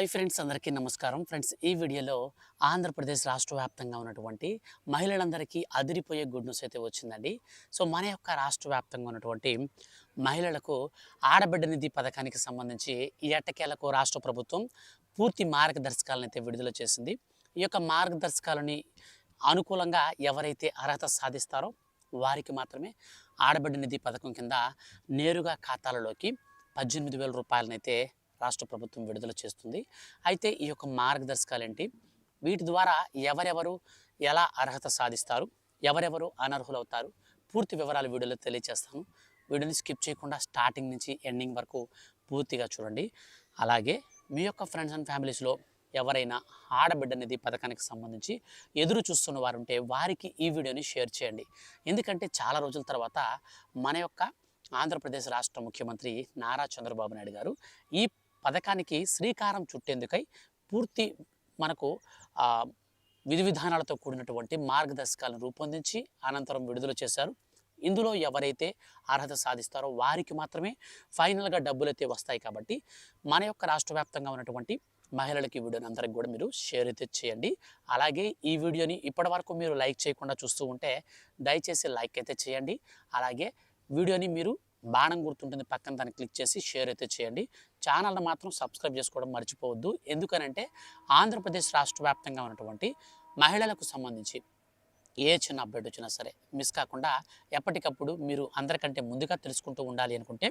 Hi friends అందరికీ నమస్కారం. Friends ఈ వీడియోలో ఆంధ్రప్రదేశ్ రాష్ట్ర వ్యాప్తంగా ఉన్నటువంటి మహిళలందరికీ అదిరిపోయే గుడ్ న్యూస్ అయితే వచ్చిందండి. సో మన యొక్క రాష్ట్ర వ్యాప్తంగా ఉన్నటువంటి మహిళలకు ఆడబిడ్డ నిధి పథకానికి సంబంధించి ఈ ఎట్టకేలకు రాష్ట్ర ప్రభుత్వం పూర్తి మార్గదర్శకాలను అయితే విడుదల చేసింది. ఈ యొక్క మార్గదర్శకాలని అనుకూలంగా ఎవరైతే అర్హత సాధిస్తారో వారికి మాత్రమే ఆడబిడ్డ నిధి పథకం కింద నేరుగా ఖాతాలలోకి పద్దెనిమిది వేల రూపాయలనైతే రాష్ట్ర ప్రభుత్వం విడుదల చేస్తుంది. అయితే ఈ యొక్క మార్గదర్శకాలు ఏంటి వీటి ద్వారా ఎవరెవరు ఎలా అర్హత సాధిస్తారు? ఎవరెవరు అనర్హులవుతారు? పూర్తి వివరాలు వీడియోలో తెలియజేస్తాను వీడియోని స్కిప్ చేయకుండా స్టార్టింగ్ నుంచి ఎండింగ్ వరకు పూర్తిగా చూడండి. అలాగే మీ యొక్క ఫ్రెండ్స్ అండ్ ఫ్యామిలీస్లో ఎవరైనా ఆడబిడ్డ నిధి పథకానికి సంబంధించి ఎదురు చూస్తున్న వారు ఉంటే వారికి ఈ వీడియోని షేర్ చేయండి. ఎందుకంటే చాలా రోజుల తర్వాత మన యొక్క ఆంధ్రప్రదేశ్ రాష్ట్ర ముఖ్యమంత్రి నారా చంద్రబాబు నాయుడు గారు ఈ పథకానికి శ్రీకారం చుట్టేందుకై పూర్తి మనకు విధి విధానాలతో కూడినటువంటి మార్గదర్శకాలను రూపొందించి అనంతరం విడుదల చేశారు. ఇందులో ఎవరైతే అర్హత సాధిస్తారో వారికి మాత్రమే ఫైనల్గా డబ్బులు అయితే వస్తాయి కాబట్టి మన యొక్క రాష్ట్ర వ్యాప్తంగా ఉన్నటువంటి మహిళలకి ఈ వీడియోని అందరికి కూడా మీరు షేర్ అయితే చేయండి. అలాగే ఈ వీడియోని ఇప్పటివరకు మీరు లైక్ చేయకుండా చూస్తూ ఉంటే దయచేసి లైక్ అయితే చేయండి. అలాగే వీడియోని మీరు బాణం గుర్తుంటుంది పక్కన దాన్ని క్లిక్ చేసి షేర్ అయితే చేయండి. ఛానల్ని మాత్రం సబ్స్క్రైబ్ చేసుకోవడం మర్చిపోవద్దు. ఎందుకనంటే ఆంధ్రప్రదేశ్ రాష్ట్ర వ్యాప్తంగా ఉన్నటువంటి మహిళలకు సంబంధించి ఏ చిన్న అప్డేట్ వచ్చినా సరే మిస్ కాకుండా ఎప్పటికప్పుడు మీరు అందరికంటే ముందుగా తెలుసుకుంటూ ఉండాలి అనుకుంటే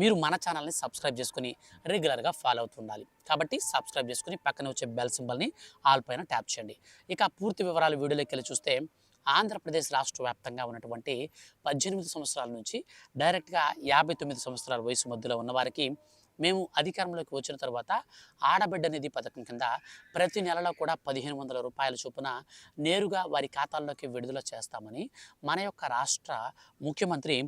మీరు మన ఛానల్ని సబ్స్క్రైబ్ చేసుకుని రెగ్యులర్గా ఫాలో అవుతూ ఉండాలి. కాబట్టి సబ్స్క్రైబ్ చేసుకుని పక్కన వచ్చే బెల్ సింబల్ని ఆల్ పైన ట్యాప్ చేయండి. ఇక పూర్తి వివరాలు వీడియోలోకి వెళ్ళి చూస్తే ఆంధ్రప్రదేశ్ రాష్ట్ర వ్యాప్తంగా ఉన్నటువంటి పద్దెనిమిది సంవత్సరాల నుంచి డైరెక్ట్గా యాభై తొమ్మిది సంవత్సరాల వయసు మధ్యలో ఉన్నవారికి మేము అధికారంలోకి వచ్చిన తర్వాత ఆడబిడ్డ నిధి పథకం కింద ప్రతి నెలలో కూడా పదిహేను వందల రూపాయల చొప్పున నేరుగా వారి ఖాతాల్లోకి విడుదల చేస్తామని మన యొక్క రాష్ట్ర ముఖ్యమంత్రి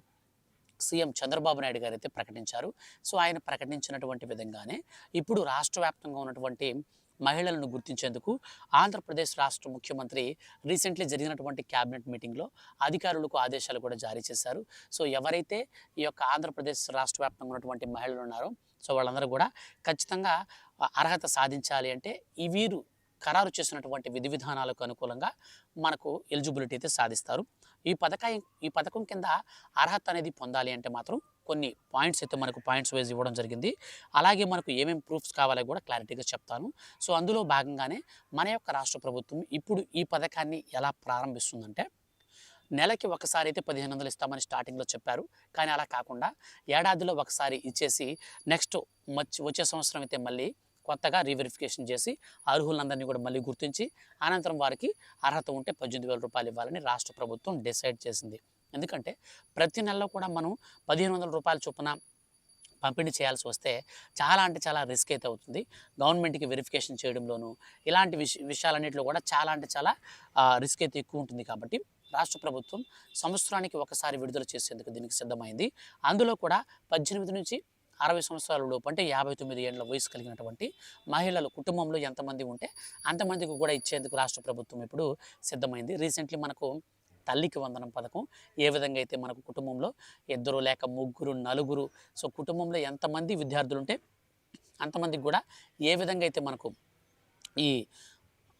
సీఎం చంద్రబాబు నాయుడు గారు అయితే ప్రకటించారు. సో ఆయన ప్రకటించినటువంటి విధంగానే ఇప్పుడు రాష్ట్ర వ్యాప్తంగా ఉన్నటువంటి మహిళలను గుర్తించేందుకు ఆంధ్రప్రదేశ్ రాష్ట్ర ముఖ్యమంత్రి రీసెంట్లీ జరిగినటువంటి క్యాబినెట్ మీటింగ్లో అధికారులకు ఆదేశాలు కూడా జారీ చేశారు. సో ఎవరైతే ఈ యొక్క ఆంధ్రప్రదేశ్ రాష్ట్ర వ్యాప్తంగా ఉన్నటువంటి మహిళలు ఉన్నారో సో వాళ్ళందరూ కూడా ఖచ్చితంగా అర్హత సాధించాలి అంటే ఈ వీరు ఖరారు చేసినటువంటి విధి విధానాలకు అనుకూలంగా మనకు ఎలిజిబిలిటీ అయితే సాధిస్తారు. ఈ పథకం ఈ పథకం కింద అర్హత అనేది పొందాలి అంటే మాత్రం కొన్ని పాయింట్స్ అయితే మనకు పాయింట్స్ వైజ్ ఇవ్వడం జరిగింది. అలాగే మనకు ఏమేమి ప్రూఫ్స్ కావాలో కూడా క్లారిటీగా చెప్తాను. సో అందులో భాగంగానే మన యొక్క రాష్ట్ర ప్రభుత్వం ఇప్పుడు ఈ పథకాన్ని ఎలా ప్రారంభిస్తుందంటే నెలకి ఒకసారి అయితే పదిహేను వందలు ఇస్తామని స్టార్టింగ్లో చెప్పారు. కానీ అలా కాకుండా ఏడాదిలో ఒకసారి ఇచ్చేసి నెక్స్ట్ వచ్చే సంవత్సరం అయితే మళ్ళీ కొత్తగా రీవెరిఫికేషన్ చేసి అర్హులందరినీ కూడా మళ్ళీ గుర్తించి అనంతరం వారికి అర్హత ఉంటే పద్దెనిమిది వేల రూపాయలు ఇవ్వాలని రాష్ట్ర ప్రభుత్వం డిసైడ్ చేసింది. ఎందుకంటే ప్రతి నెలలో కూడా మనం పదిహేను వందల రూపాయల చొప్పున పంపిణీ చేయాల్సి వస్తే చాలా అంటే చాలా రిస్క్ అయితే అవుతుంది. గవర్నమెంట్కి వెరిఫికేషన్ చేయడంలోనూ ఇలాంటి విష విషయాలన్నింటిలో కూడా చాలా అంటే చాలా రిస్క్ అయితే ఎక్కువ ఉంటుంది కాబట్టి రాష్ట్ర ప్రభుత్వం సంవత్సరానికి ఒకసారి విడుదల చేసేందుకు దీనికి సిద్ధమైంది. అందులో కూడా పద్దెనిమిది నుంచి అరవై సంవత్సరాల లోపు అంటే యాభై తొమ్మిది ఏళ్ళ వయసు కలిగినటువంటి మహిళలు కుటుంబంలో ఎంతమంది ఉంటే అంతమందికి కూడా ఇచ్చేందుకు రాష్ట్ర ప్రభుత్వం ఇప్పుడు సిద్ధమైంది. రీసెంట్లీ మనకు తల్లికి వందనం పథకం ఏ విధంగా అయితే మనకు కుటుంబంలో ఇద్దరు లేక ముగ్గురు నలుగురు సో కుటుంబంలో ఎంతమంది విద్యార్థులు ఉంటే అంతమందికి కూడా ఏ విధంగా అయితే మనకు ఈ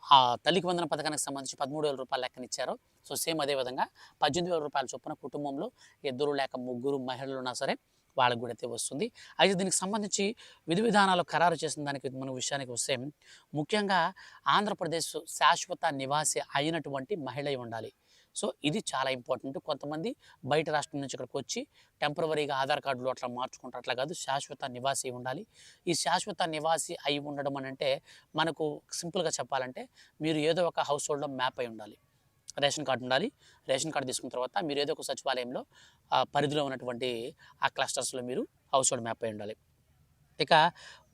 ఆ తల్లికి వందన పథకానికి సంబంధించి పదమూడు వేల రూపాయలు లెక్కన ఇచ్చారో సో సేమ్ అదే విధంగా పద్దెనిమిది వేల రూపాయల చొప్పున కుటుంబంలో ఇద్దరు లేక ముగ్గురు మహిళలు ఉన్నా సరే వాళ్ళకు కూడా అయితే వస్తుంది. అయితే దీనికి సంబంధించి విధి విధానాలు ఖరారు చేసిన దానికి మన విషయానికి వస్తే ముఖ్యంగా ఆంధ్రప్రదేశ్ శాశ్వత నివాసి అయినటువంటి మహిళ ఉండాలి. సో ఇది చాలా ఇంపార్టెంట్. కొంతమంది బయట రాష్ట్రం నుంచి ఇక్కడికి వచ్చి టెంపరవరీగా ఆధార్ కార్డులు అట్లా మార్చుకుంటారు. అట్లా కాదు శాశ్వత నివాసి అయి ఉండాలి. ఈ శాశ్వత నివాసి అయి ఉండడం అని అంటే మనకు సింపుల్గా చెప్పాలంటే మీరు ఏదో ఒక హౌస్ హోల్డ్లో మ్యాప్ అయి ఉండాలి. రేషన్ కార్డు ఉండాలి. రేషన్ కార్డు తీసుకున్న తర్వాత మీరు ఏదో ఒక సచివాలయంలో పరిధిలో ఉన్నటువంటి ఆ క్లస్టర్స్లో మీరు హౌస్ హోల్డ్ మ్యాప్ అయి ఉండాలి. ఇక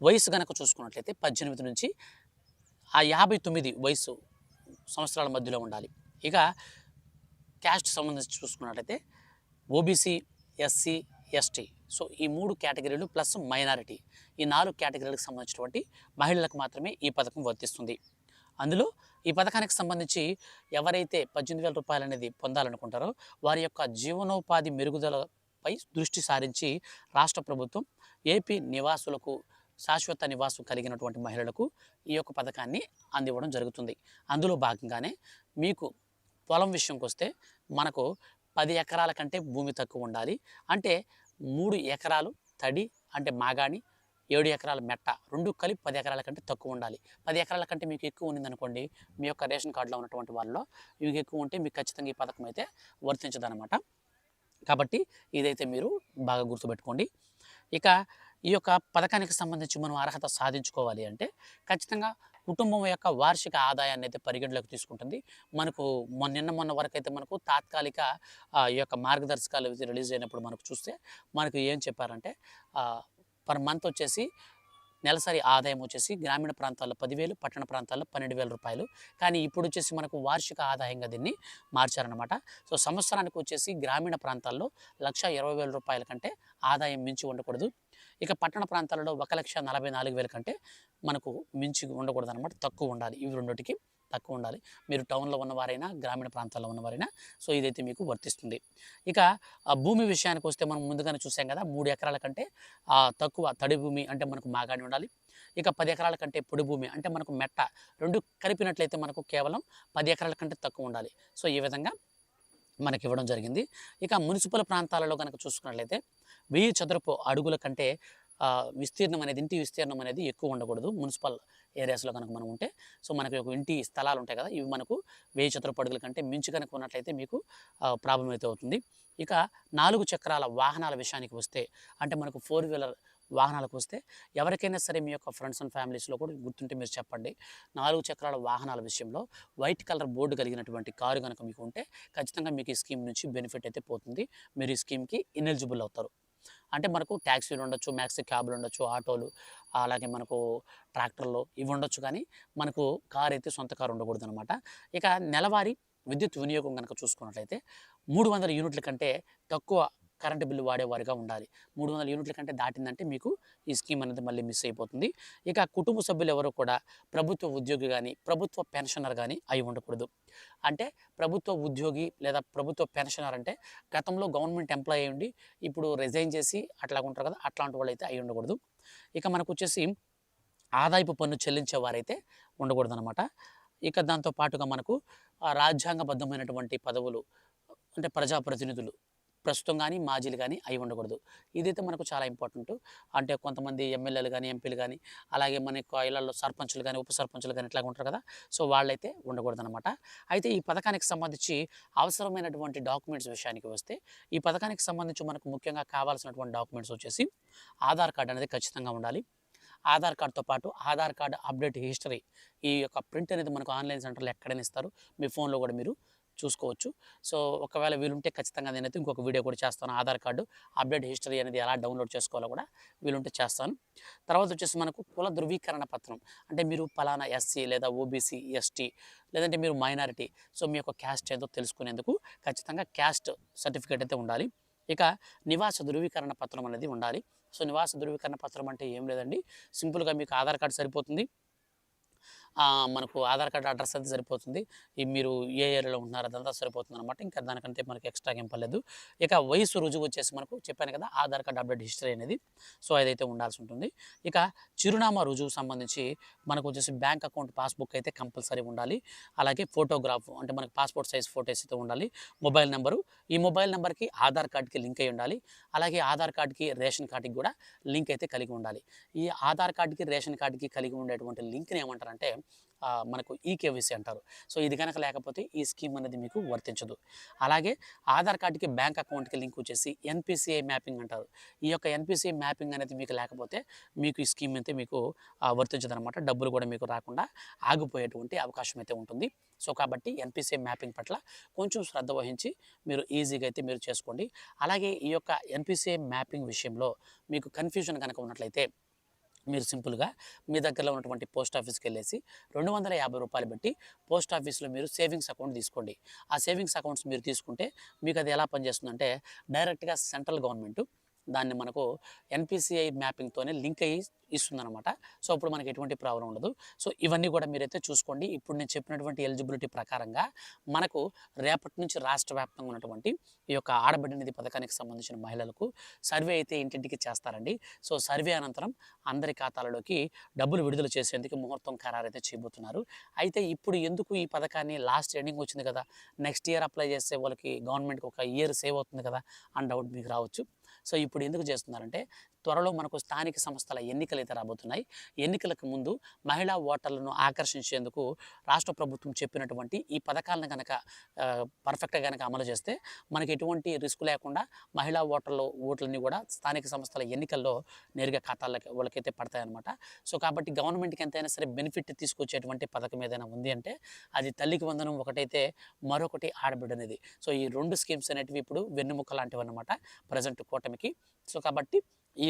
వయసు కనుక చూసుకున్నట్లయితే పద్దెనిమిది నుంచి ఆ యాభై తొమ్మిది వయసు సంవత్సరాల మధ్యలో ఉండాలి. ఇక క్యాస్ట్ సంబంధించి చూసుకున్నట్లయితే ఓబీసీ ఎస్సీ ఎస్టీ సో ఈ మూడు కేటగిరీలు ప్లస్ మైనారిటీ. ఈ నాలుగు కేటగిరీలకు సంబంధించినటువంటి మహిళలకు మాత్రమే ఈ పథకం వర్తిస్తుంది. అందులో ఈ పథకానికి సంబంధించి ఎవరైతే పద్దెనిమిది వేల రూపాయలు అనేది పొందాలనుకుంటారో వారి యొక్క జీవనోపాధి మెరుగుదలపై దృష్టి సారించి రాష్ట్ర ప్రభుత్వం ఏపీ నివాసులకు శాశ్వత నివాసం కలిగినటువంటి మహిళలకు ఈ యొక్క పథకాన్ని అందివ్వడం జరుగుతుంది. అందులో భాగంగానే మీకు పొలం విషయంకి వస్తే మనకు పది ఎకరాల కంటే భూమి తక్కువ ఉండాలి అంటే మూడు ఎకరాలు తడి అంటే మాగాణి ఏడు ఎకరాల మెట్ట రెండు కలిపి పది ఎకరాల కంటే తక్కువ ఉండాలి పది ఎకరాల కంటే మీకు ఎక్కువ ఉందనుకోండి మీ యొక్క రేషన్ కార్డులో ఉన్నటువంటి వాళ్ళలో మీకు ఎక్కువ ఉంటే మీకు ఖచ్చితంగా ఈ పథకం అయితే వర్తించదనమాట కాబట్టి ఇదైతే మీరు బాగా గుర్తుపెట్టుకోండి. ఇక ఈ యొక్క పథకానికి సంబంధించి మనం అర్హత సాధించుకోవాలి అంటే ఖచ్చితంగా కుటుంబం యొక్క వార్షిక ఆదాయాన్ని అయితే పరిగణలోకి తీసుకుంటుంది. మనకు మొన్న నిన్న మొన్న వరకు అయితే మనకు తాత్కాలిక ఈ యొక్క మార్గదర్శకాలు రిలీజ్ అయినప్పుడు మనకు చూస్తే మనకు ఏం చెప్పారంటే పర్ మంత్ వచ్చేసి నెలసరి ఆదాయం వచ్చేసి గ్రామీణ ప్రాంతాల్లో పదివేలు పట్టణ ప్రాంతాల్లో పన్నెండు వేల రూపాయలు. కానీ ఇప్పుడు వచ్చేసి మనకు వార్షిక ఆదాయంగా దీన్ని మార్చారనమాట సో సంవత్సరానికి వచ్చేసి గ్రామీణ ప్రాంతాల్లో లక్ష ఇరవై వేల రూపాయల కంటే ఆదాయం మించి ఉండకూడదు. ఇక పట్టణ ప్రాంతాలలో ఒక లక్ష నలభై నాలుగు వేల కంటే మనకు మించి ఉండకూడదు అనమాట తక్కువ ఉండాలి. ఇవి రెండింటికి తక్కువ ఉండాలి. మీరు టౌన్లో ఉన్నవారైనా గ్రామీణ ప్రాంతాల్లో ఉన్నవారైనా సో ఇదైతే మీకు వర్తిస్తుంది. ఇక ఆ భూమి విషయానికి వస్తే మనం ముందుగానే చూసాం కదా మూడు ఎకరాల కంటే తక్కువ తడి భూమి అంటే మనకు మాగాని ఉండాలి. ఇక పది ఎకరాల కంటే పొడి భూమి అంటే మనకు మెట్ట రెండు కలిపినట్లయితే మనకు కేవలం పది ఎకరాల కంటే తక్కువ ఉండాలి. సో ఈ విధంగా మనకి ఇవ్వడం జరిగింది. ఇక మున్సిపల్ ప్రాంతాలలో కనుక చూసుకున్నట్లయితే వెయ్యి చదరపు అడుగుల కంటే విస్తీర్ణం అనేది ఇంటి విస్తీర్ణం అనేది ఎక్కువ ఉండకూడదు. మున్సిపల్ ఏరియాస్లో కనుక మనం ఉంటే. సో మనకి ఒక ఇంటి స్థలాలు ఉంటాయి కదా ఇవి మనకు వెయ్యి చదరపు అడుగుల కంటే మించి కనుక ఉన్నట్లయితే మీకు ప్రాబ్లం అయితే అవుతుంది. ఇక నాలుగు చక్రాల వాహనాల విషయానికి వస్తే అంటే మనకు ఫోర్ వీలర్ వాహనాలకు వస్తే ఎవరికైనా సరే మీ యొక్క ఫ్రెండ్స్ అండ్ ఫ్యామిలీస్లో కూడా గుర్తుంటే మీరు చెప్పండి. నాలుగు చక్రాల వాహనాల విషయంలో వైట్ కలర్ బోర్డు కలిగినటువంటి కారు కనుక మీకు ఉంటే ఖచ్చితంగా మీకు ఈ స్కీమ్ నుంచి బెనిఫిట్ అయితే పోతుంది. మీరు ఈ స్కీమ్కి ఇనెలిజిబుల్ అవుతారు. అంటే మనకు ట్యాక్సీలు ఉండొచ్చు మ్యాక్సీ క్యాబ్లు ఉండొచ్చు ఆటోలు అలాగే మనకు ట్రాక్టర్లు ఇవి ఉండొచ్చు కానీ మనకు కార్ అయితే సొంత కారు ఉండకూడదు అనమాట ఇక నెలవారీ విద్యుత్ వినియోగం కనుక చూసుకున్నట్లయితే మూడు వందల యూనిట్ల కంటే తక్కువ కరెంటు బిల్లు వాడేవారిగా ఉండాలి. మూడు వందల యూనిట్ల కంటే దాటిందంటే మీకు ఈ స్కీమ్ అనేది మళ్ళీ మిస్ అయిపోతుంది. ఇక కుటుంబ సభ్యులు ఎవరు కూడా ప్రభుత్వ ఉద్యోగి కానీ ప్రభుత్వ పెన్షనర్ కానీ అయి ఉండకూడదు. అంటే ప్రభుత్వ ఉద్యోగి లేదా ప్రభుత్వ పెన్షనర్ అంటే గతంలో గవర్నమెంట్ ఎంప్లాయ్ అయ్యండి ఉండి ఇప్పుడు రిజైన్ చేసి అట్లా ఉంటారు కదా అట్లాంటి వాళ్ళు అయితే అయి ఉండకూడదు. ఇక మనకు వచ్చేసి ఆదాయపు పన్ను చెల్లించే వారైతే ఉండకూడదు అనమాట ఇక దాంతో పాటుగా మనకు రాజ్యాంగబద్ధమైనటువంటి పదవులు అంటే ప్రజాప్రతినిధులు ప్రస్తుతం కానీ మాజీలు కానీ అయి ఉండకూడదు. ఇదైతే మనకు చాలా ఇంపార్టెంట్. అంటే కొంతమంది ఎమ్మెల్యేలు కానీ ఎంపీలు కానీ అలాగే మన ఇళ్ళలో సర్పంచులు కానీ ఉప సర్పంచులు కానీ ఇట్లా ఉంటారు కదా. సో వాళ్ళైతే ఉండకూడదు అనమాట అయితే ఈ పథకానికి సంబంధించి అవసరమైనటువంటి డాక్యుమెంట్స్ విషయానికి వస్తే ఈ పథకానికి సంబంధించి మనకు ముఖ్యంగా కావాల్సినటువంటి డాక్యుమెంట్స్ వచ్చేసి ఆధార్ కార్డు అనేది ఖచ్చితంగా ఉండాలి. ఆధార్ కార్డుతో పాటు ఆధార్ కార్డు అప్డేట్ హిస్టరీ ఈ యొక్క ప్రింట్ అనేది మనకు ఆన్లైన్ సెంటర్లో ఎక్కడైనా ఇస్తారు. మీ ఫోన్లో కూడా మీరు చూసుకోవచ్చు. సో ఒకవేళ వీలుంటే ఖచ్చితంగా నేనైతే ఇంకొక వీడియో కూడా చేస్తాను. ఆధార్ కార్డు అప్డేట్ హిస్టరీ అనేది ఎలా డౌన్లోడ్ చేసుకోవాలో కూడా వీలుంటే చేస్తాను. తర్వాత వచ్చేసి మనకు కుల ధృవీకరణ పత్రం. అంటే మీరు పలానా ఎస్సీ లేదా ఓబీసీ ఎస్టీ లేదంటే మీరు మైనారిటీ సో మీ యొక్క క్యాస్ట్ ఏదో తెలుసుకునేందుకు ఖచ్చితంగా క్యాస్ట్ సర్టిఫికేట్ అయితే ఉండాలి. ఇక నివాస ధృవీకరణ పత్రం అనేది ఉండాలి. సో నివాస ధృవీకరణ పత్రం అంటే ఏం లేదండి. సింపుల్గా మీకు ఆధార్ కార్డు సరిపోతుంది. మనకు ఆధార్ కార్డు అడ్రస్ అయితే సరిపోతుంది. ఈ మీరు ఏ ఏరియాలో ఉంటున్నారు అదంతా సరిపోతుంది అనమాట ఇంకా దానికంటే మనకి ఎక్స్ట్రా ఏం పర్లేదు. ఇక వయసు రుజువు వచ్చేసి మనకు చెప్పాను కదా ఆధార్ కార్డు అప్డేట్ హిస్టరీ అనేది. సో అదైతే ఉండాల్సి ఉంటుంది. ఇక చిరునామా రుజువు సంబంధించి మనకు వచ్చేసి బ్యాంక్ అకౌంట్ పాస్బుక్ అయితే కంపల్సరీ ఉండాలి. అలాగే ఫోటోగ్రాఫ్ అంటే మనకు పాస్పోర్ట్ సైజ్ ఫోటోస్ అయితే ఉండాలి. Mobile number. ఈ మొబైల్ నెంబర్కి ఆధార్ కార్డ్కి లింక్ అయి ఉండాలి. అలాగే ఆధార్ కార్డ్కి రేషన్ కార్డుకి కూడా లింక్ అయితే కలిగి ఉండాలి. ఈ ఆధార్ కార్డ్కి రేషన్ కార్డ్కి కలిగి ఉండేటువంటి లింక్ని ఏమంటారంటే మనకు ఈకేవీసీ అంటారు. సో ఇది కనుక లేకపోతే ఈ స్కీమ్ అనేది మీకు వర్తించదు. అలాగే ఆధార్ కార్డుకి బ్యాంక్ అకౌంట్కి లింక్ వచ్చేసి ఎన్పిసిఐ మ్యాపింగ్ అంటారు. ఈ యొక్క ఎన్పిసిఐ మ్యాపింగ్ అనేది మీకు లేకపోతే మీకు ఈ స్కీమ్ అయితే మీకు వర్తించదు అనమాట డబ్బులు కూడా మీకు రాకుండా ఆగిపోయేటువంటి అవకాశం అయితే ఉంటుంది. సో కాబట్టి ఎన్పిసిఐ మ్యాపింగ్ పట్ల కొంచెం శ్రద్ధ వహించి మీరు ఈజీగా అయితే మీరు చేసుకోండి. అలాగే ఈ యొక్క ఎన్పిసిఐ మ్యాపింగ్ విషయంలో మీకు కన్ఫ్యూజన్ కనుక ఉన్నట్లయితే మీరు సింపుల్గా మీ దగ్గరలో ఉన్నటువంటి పోస్ట్ ఆఫీస్కి వెళ్ళేసి రెండు వందల యాభై రూపాయలు పెట్టి పోస్ట్ ఆఫీస్లో మీరు సేవింగ్స్ అకౌంట్ తీసుకోండి. ఆ సేవింగ్స్ అకౌంట్స్ మీరు తీసుకుంటే మీకు అది ఎలా పనిచేస్తుందంటే డైరెక్ట్గా సెంట్రల్ గవర్నమెంట్ దాన్ని మనకు ఎన్పిసిఐ మ్యాపింగ్తోనే లింక్ అయ్యి ఇస్తుందన్నమాట. సో అప్పుడు మనకి ఎటువంటి ప్రాబ్లం ఉండదు. సో ఇవన్నీ కూడా మీరైతే చూసుకోండి. ఇప్పుడు నేను చెప్పినటువంటి ఎలిజిబిలిటీ ప్రకారంగా మనకు రేపటి నుంచి రాష్ట్ర వ్యాప్తంగా ఉన్నటువంటి ఈ యొక్క ఆడబిడ్డ నిధి పథకానికి సంబంధించిన మహిళలకు సర్వే అయితే ఇంటింటికి చేస్తారండి. సో సర్వే అనంతరం అందరి ఖాతాలలోకి డబ్బులు విడుదల చేసేందుకు ముహూర్తం ఖరారు అయితే చేయబోతున్నారు. అయితే ఇప్పుడు ఎందుకు ఈ పథకాన్ని లాస్ట్ ఎండింగ్ వచ్చింది కదా? నెక్స్ట్ ఇయర్ అప్లై చేస్తే వాళ్ళకి గవర్నమెంట్కి ఒక ఇయర్ సేవ్ అవుతుంది కదా? అని డౌట్ మీకు రావచ్చు. సో ఇప్పుడు ఎందుకు చేస్తున్నారంటే త్వరలో మనకు స్థానిక సంస్థల ఎన్నికలు అయితే రాబోతున్నాయి. ఎన్నికలకు ముందు మహిళా ఓటర్లను ఆకర్షించేందుకు రాష్ట్ర ప్రభుత్వం చెప్పినటువంటి ఈ పథకాలను కనుక పర్ఫెక్ట్గా కనుక అమలు చేస్తే మనకి ఎటువంటి రిస్క్ లేకుండా మహిళా ఓటర్లు ఓట్లన్నీ కూడా స్థానిక సంస్థల ఎన్నికల్లో నేరుగా ఖాతాలకి వాళ్ళకైతే పడతాయన్నమాట. సో కాబట్టి గవర్నమెంట్కి ఎంతైనా సరే బెనిఫిట్ తీసుకొచ్చేటువంటి పథకం ఏదైనా ఉంది అంటే అది తల్లికి వందనం ఒకటైతే మరొకటి ఆడబిడ్డనేది. సో ఈ రెండు స్కీమ్స్ అనేటివి ఇప్పుడు వెన్నుముక్క లాంటివి అనమాట ప్రజెంట్ కూటమికి. సో కాబట్టి ఈ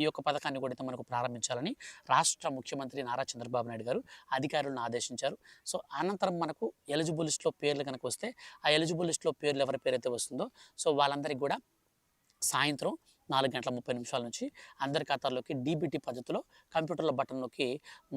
ఈ యొక్క పథకాన్ని కూడా అయితే మనకు ప్రారంభించాలని రాష్ట్ర ముఖ్యమంత్రి నారా చంద్రబాబు నాయుడు గారు అధికారులను ఆదేశించారు. సో అనంతరం మనకు ఎలిజిబుల్ లిస్ట్లో పేర్లు కనుక వస్తే ఆ ఎలిజిబుల్ లిస్ట్లో పేర్లు ఎవరి పేరు అయితే వస్తుందో సో వాళ్ళందరికీ కూడా సాయంత్రం నాలుగు గంటల ముప్పై నిమిషాల నుంచి అందరి ఖాతాల్లోకి డీబీటీ పద్ధతిలో కంప్యూటర్ల బటన్లోకి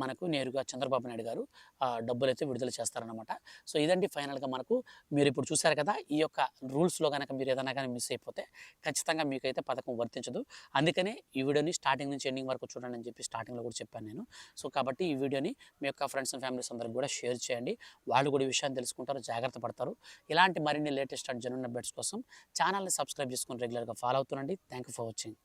మనకు నేరుగా చంద్రబాబు నాయుడు గారు ఆ, డబ్బులు అయితే విడుదల చేస్తారనమాట సో ఇదండి ఫైనల్గా మనకు మీరు ఇప్పుడు చూశారు కదా ఈ యొక్క రూల్స్లో కనుక మీరు ఏదైనా కానీ మిస్ అయిపోతే ఖచ్చితంగా మీకైతే పథకం వర్తించదు. అందుకనే ఈ వీడియోని స్టార్టింగ్ నుంచి ఎండింగ్ వరకు చూడండి అని చెప్పి స్టార్టింగ్లో కూడా చెప్పాను నేను. సో కాబట్టి ఈ వీడియోని మీ యొక్క ఫ్రెండ్స్ అండ్ ఫ్యామిలీస్ అందరికి కూడా షేర్ చేయండి. వాళ్ళు కూడా ఈ విషయాన్ని తెలుసుకుంటారు జాగ్రత్త పడతారు. ఇలాంటి మరిన్ని లేటెస్ట్ అండ్ జెన్యున్ అప్డేట్స్ కోసం ఛానల్ని సబ్స్క్రైబ్ చేసుకుని రెగ్యులర్గా follow అవుతుండండి. Thank you for watching